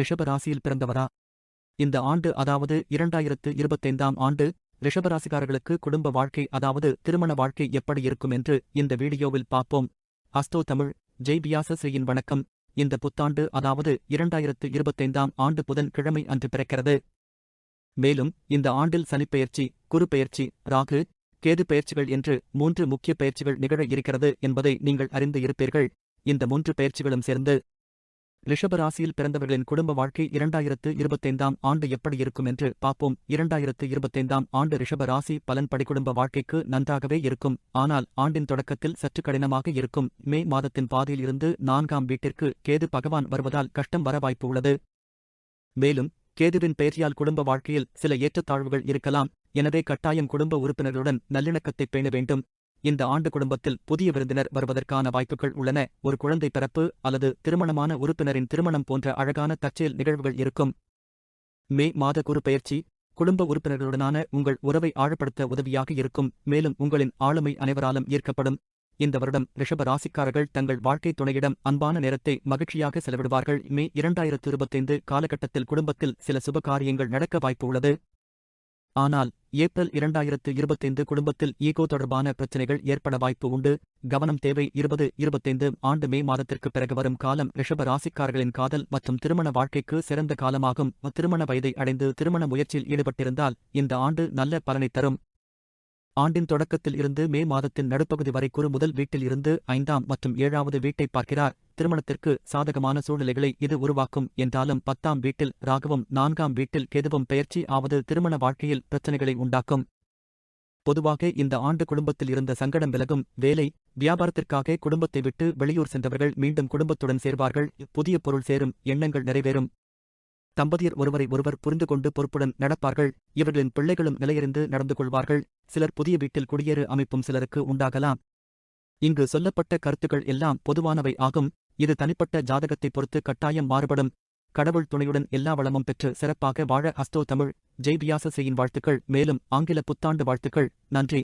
ரிஷபராசியில் பிறந்தவரா? இந்த ஆண்டு அதாவது இரண்டாயிரத்து இருபத்தைந்தாம் ஆண்டு ரிஷபராசிக்காரர்களுக்கு குடும்ப வாழ்க்கை அதாவது திருமண வாழ்க்கை எப்படி இருக்கும் என்று இந்த வீடியோவில் பார்ப்போம். அஸ்தோ தமிழ் ஜெய் பியாசஸ்ரீயின் வணக்கம். இந்த புத்தாண்டு அதாவது இரண்டாயிரத்து இருபத்தைந்தாம் ஆண்டு புதன் கிழமை அன்று பிறக்கிறது. மேலும் இந்த ஆண்டில் சனிப்பெயர்ச்சி குரு பெயர்ச்சி ராகு கேது பெயர்ச்சிகள் என்று மூன்று முக்கிய பெயர்ச்சிகள் நிகழ இருக்கிறது என்பதை நீங்கள் அறிந்து இருப்பீர்கள். இந்த மூன்று பெயர்ச்சிகளும் சேர்ந்து ரிஷபராசியில் பிறந்தவர்களின் குடும்ப வாழ்க்கை இரண்டாயிரத்து இருபத்தைந்தாம் ஆண்டு எப்படி இருக்கும் என்று பார்ப்போம். இரண்டாயிரத்து இருபத்தைந்தாம் ஆண்டு ரிஷபராசி பலன் பலன்படி குடும்ப வாழ்க்கைக்கு நன்றாகவே இருக்கும். ஆனால் ஆண்டின் தொடக்கத்தில் சற்று கடினமாக இருக்கும். மே மாதத்தின் பாதையில் இருந்து நான்காம் வீட்டிற்கு கேது பகவான் வருவதால் கஷ்டம் வர வாய்ப்பு உள்ளது. மேலும் கேதுவின் பெயர்ச்சியால் குடும்ப வாழ்க்கையில் சில ஏற்றத்தாழ்வுகள் இருக்கலாம். எனவே கட்டாயம் குடும்ப உறுப்பினர்களுடன் நல்லிணக்கத்தை பேண வேண்டும். இந்த ஆண்டு குடும்பத்தில் புதிய விருந்தினர் வருவதற்கான வாய்ப்புகள் உள்ளன. ஒரு குழந்தை பிறப்பு அல்லது திருமணமான உறுப்பினரின் திருமணம் போன்ற அழகான தற்செயல் நிகழ்வுகள் இருக்கும். மே மாத குறு பயிற்சி குடும்ப உறுப்பினர்களுடனான உங்கள் உறவை ஆழப்படுத்த உதவியாக இருக்கும். மேலும் உங்களின் ஆளுமை அனைவராலும் ஈர்க்கப்படும். இந்த வருடம் ரிஷப ராசிக்காரர்கள் தங்கள் வாழ்க்கை துணையிடம் அன்பான நேரத்தை மகிழ்ச்சியாக செலவிடுவார்கள். மே இரண்டாயிரத்து இருபத்தைந்து காலகட்டத்தில் குடும்பத்தில் சில சுப காரியங்கள் நடக்க வாய்ப்பு உள்ளது. ஆனால் ஏப்ரல் இரண்டாயிரத்து இருபத்தைந்து குடும்பத்தில் ஈகோ தொடர்பான பிரச்சினைகள் ஏற்பட வாய்ப்பு உண்டு. கவனம் தேவை. இருபது இருபத்தைந்து ஆண்டு மே மாதத்திற்கு பிறகு வரும் காலம் ரிஷப ராசிக்காரர்களின் காதல் மற்றும் திருமண வாழ்க்கைக்கு சிறந்த காலமாகும். திருமண வயதை அடைந்து திருமண முயற்சியில் ஈடுபட்டிருந்தால் இந்த ஆண்டு நல்ல பலனை தரும். ஆண்டின் தொடக்கத்தில் இருந்து மே மாதத்தின் நடுப்பகுதி வரை குறு முதல் வீட்டில் இருந்து ஐந்தாம் மற்றும் ஏழாவது வீட்டை பார்க்கிறார். திருமணத்திற்கு சாதகமான சூழ்நிலைகளை இது உருவாக்கும் என்றாலும் பத்தாம் வீட்டில் ராகவும் நான்காம் வீட்டில் கெதுவும் பெயர்ச்சி ஆவது திருமண வாழ்க்கையில் பிரச்சனைகளை உண்டாக்கும். பொதுவாக இந்த ஆண்டு குடும்பத்தில் இருந்த சங்கடம் விலகும். வேலை வியாபாரத்திற்காக குடும்பத்தை விட்டு வெளியூர் சென்றவர்கள் மீண்டும் குடும்பத்துடன் சேர்வார்கள். புதிய பொருள் சேரும் எண்ணங்கள் நிறைவேறும். தம்பதியர் ஒருவரை ஒருவர் புரிந்து கொண்டு பொறுப்புடன் நடப்பார்கள். இவர்களின் பிள்ளைகளும் நிலையறிந்து நடந்து கொள்வார்கள். சிலர் புதிய வீட்டில் குடியேறு அமைப்பும் சிலருக்கு உண்டாகலாம். இங்கு சொல்லப்பட்ட கருத்துக்கள் எல்லாம் பொதுவானவை ஆகும். இது தனிப்பட்ட ஜாதகத்தை பொறுத்து கட்டாயம் மாறுபடும். கடவுள் துணையுடன் எல்லா வளமும் பெற்று சிறப்பாக வாழ ஹஸ்தோ தமிழ். ஜெய் செய்யின் வாழ்த்துக்கள். மேலும் ஆங்கில புத்தாண்டு வாழ்த்துக்கள். நன்றி.